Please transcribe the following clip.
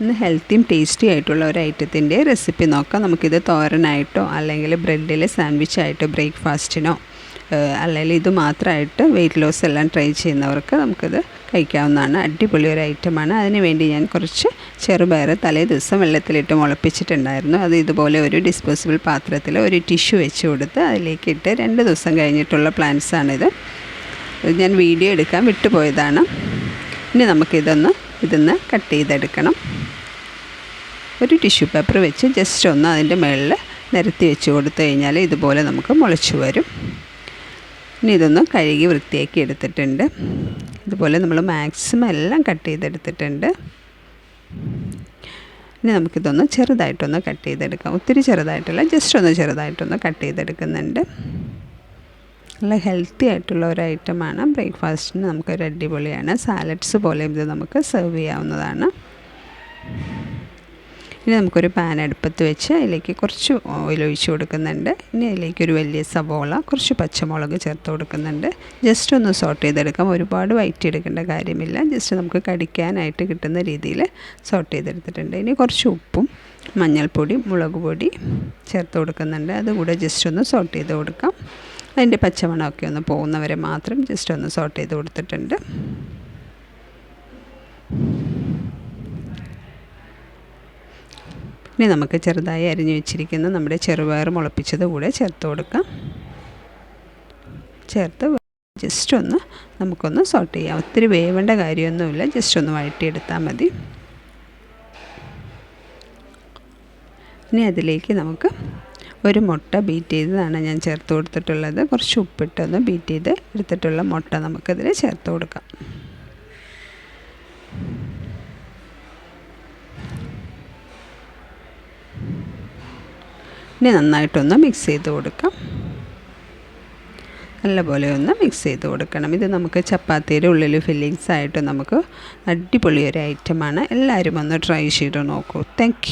ഇന്ന് ഹെൽത്തിയും ടേസ്റ്റി ആയിട്ടുള്ള ഒരു ഐറ്റത്തിന്റെ റെസിപ്പി നോക്കാം. നമുക്കിത് തോരനായിട്ടോ അല്ലെങ്കിൽ ബ്രെഡിൽ സാൻഡ്വിച്ചായിട്ടോ ബ്രേക്ക്ഫാസ്റ്റിനോ അല്ലെങ്കിൽ ഇത് മാത്രമായിട്ട് വെയിറ്റ് ലോസ് എല്ലാം ട്രൈ ചെയ്യുന്നവർക്ക് നമുക്കിത് കഴിക്കാവുന്നതാണ്. അടിപൊളി ഒരു ഐറ്റമാണ് അതിന് വേണ്ടി ഞാൻ കുറച്ച് ചെറുപയർ തലേ ദിവസം വെള്ളത്തിലിട്ട് മുളപ്പിച്ചിട്ടുണ്ടായിരുന്നു. അത് ഇതുപോലെ ഒരു ഡിസ്പോസിബിൾ പാത്രത്തിൽ ഒരു ടിഷ്യൂ വെച്ച് കൊടുത്ത് അതിലേക്കിട്ട് രണ്ട് ദിവസം കഴിഞ്ഞിട്ടുള്ള പ്ലാന്റ്സാണിത് ഞാൻ വീഡിയോ എടുക്കാൻ വിട്ടുപോയതാണ്. ഇനി നമുക്കിതൊന്ന് ഇതിന്ന് കട്ട് ചെയ്തെടുക്കണം. ഒരു ടിഷ്യൂ പേപ്പർ വെച്ച് ജസ്റ്റ് ഒന്ന് അതിന്റെ മുകളിൽ നിരത്തി വെച്ച് കൊടുത്തു കഴിഞ്ഞാൽ ഇതുപോലെ നമുക്ക് മുളച്ചു വരും. ഇനി ഇതൊന്ന് കഴുകി വൃത്തിയാക്കി എടുത്തിട്ടുണ്ട്. ഇതുപോലെ നമ്മൾ മാക്സിമം എല്ലാം കട്ട് ചെയ്തെടുത്തിട്ടുണ്ട്. ഇനി നമുക്കിതൊന്ന് ചെറുതായിട്ടൊന്ന് കട്ട് ചെയ്തെടുക്കാം. ഒത്തിരി ചെറുതായിട്ടല്ല ജസ്റ്റ് ഒന്ന് ചെറുതായിട്ടൊന്ന് കട്ട് ചെയ്തെടുക്കുന്നുണ്ട്. നല്ല ഹെൽത്തി ആയിട്ടുള്ള ഒരു ഐറ്റമാണ് ബ്രേക്ക്ഫാസ്റ്റിന് നമുക്കൊരു അടിപൊളിയാണ്. സാലഡ്സ് പോലെ ഇത് നമുക്ക് സെർവ് ചെയ്യാവുന്നതാണ്. ഇനി നമുക്കൊരു പാൻ അടുപ്പത്ത് വെച്ച് അതിലേക്ക് കുറച്ച് ഓയിൽ ഒഴിച്ച് കൊടുക്കുന്നുണ്ട്. ഇനി അതിലേക്ക് ഒരു വലിയ സവോള കുറച്ച് പച്ചമുളക് ചേർത്ത് കൊടുക്കുന്നുണ്ട്. ജസ്റ്റ് ഒന്ന് സോട്ട് ചെയ്തെടുക്കാം. ഒരുപാട് വൈറ്റ് എടുക്കേണ്ട കാര്യമില്ല. ജസ്റ്റ് നമുക്ക് കടിക്കാനായിട്ട് കിട്ടുന്ന രീതിയിൽ സോട്ട് ചെയ്തെടുത്തിട്ടുണ്ട്. ഇനി കുറച്ച് ഉപ്പും മഞ്ഞൾപ്പൊടി മുളക് പൊടി ചേർത്ത് കൊടുക്കുന്നുണ്ട്. അതുകൂടെ ജസ്റ്റ് ഒന്ന് സോട്ട് ചെയ്ത് കൊടുക്കാം. അതിന്റെ പച്ചമണമൊക്കെ ഒന്ന് പോകുന്നവരെ മാത്രം ജസ്റ്റ് ഒന്ന് സോട്ട് ചെയ്ത് കൊടുത്തിട്ടുണ്ട്. ഇനി നമുക്ക് ചെറുതായി അരിഞ്ഞു വെച്ചിരിക്കുന്ന. നമ്മുടെ ചെറുപയർ മുളപ്പിച്ചത് കൂടെ ചേർത്ത് കൊടുക്കാം. ചേർത്ത് ജസ്റ്റ് ഒന്ന് നമുക്കൊന്ന് സോൾട്ട് ചെയ്യാം. ഒത്തിരി വേവേണ്ട കാര്യമൊന്നുമില്ല. ജസ്റ്റ് ഒന്ന് വഴറ്റിയെടുത്താൽ മതി. ഇനി അതിലേക്ക് നമുക്ക് ഒരു മുട്ട ബീറ്റ് ചെയ്തതാണ് ഞാൻ ചേർത്ത് കൊടുത്തിട്ടുള്ളത്. കുറച്ച് ഉപ്പിട്ടൊന്ന് ബീറ്റ് ചെയ്ത് എടുത്തിട്ടുള്ള മുട്ട നമുക്കതിൽ ചേർത്ത് കൊടുക്കാം. ഇനി നന്നായിട്ടൊന്ന് മിക്സ് ചെയ്ത് കൊടുക്കാം. നല്ലപോലെ ഒന്ന് മിക്സ് ചെയ്ത് കൊടുക്കണം. ഇത് നമുക്ക് ചപ്പാത്തിയുടെ ഉള്ളിൽ ഫില്ലിങ്സ് ആയിട്ട് നമുക്ക് അടിപൊളി ഒരു ഐറ്റമാണ് എല്ലാവരും ഒന്ന് ട്രൈ ചെയ്ത് നോക്കൂ. താങ്ക്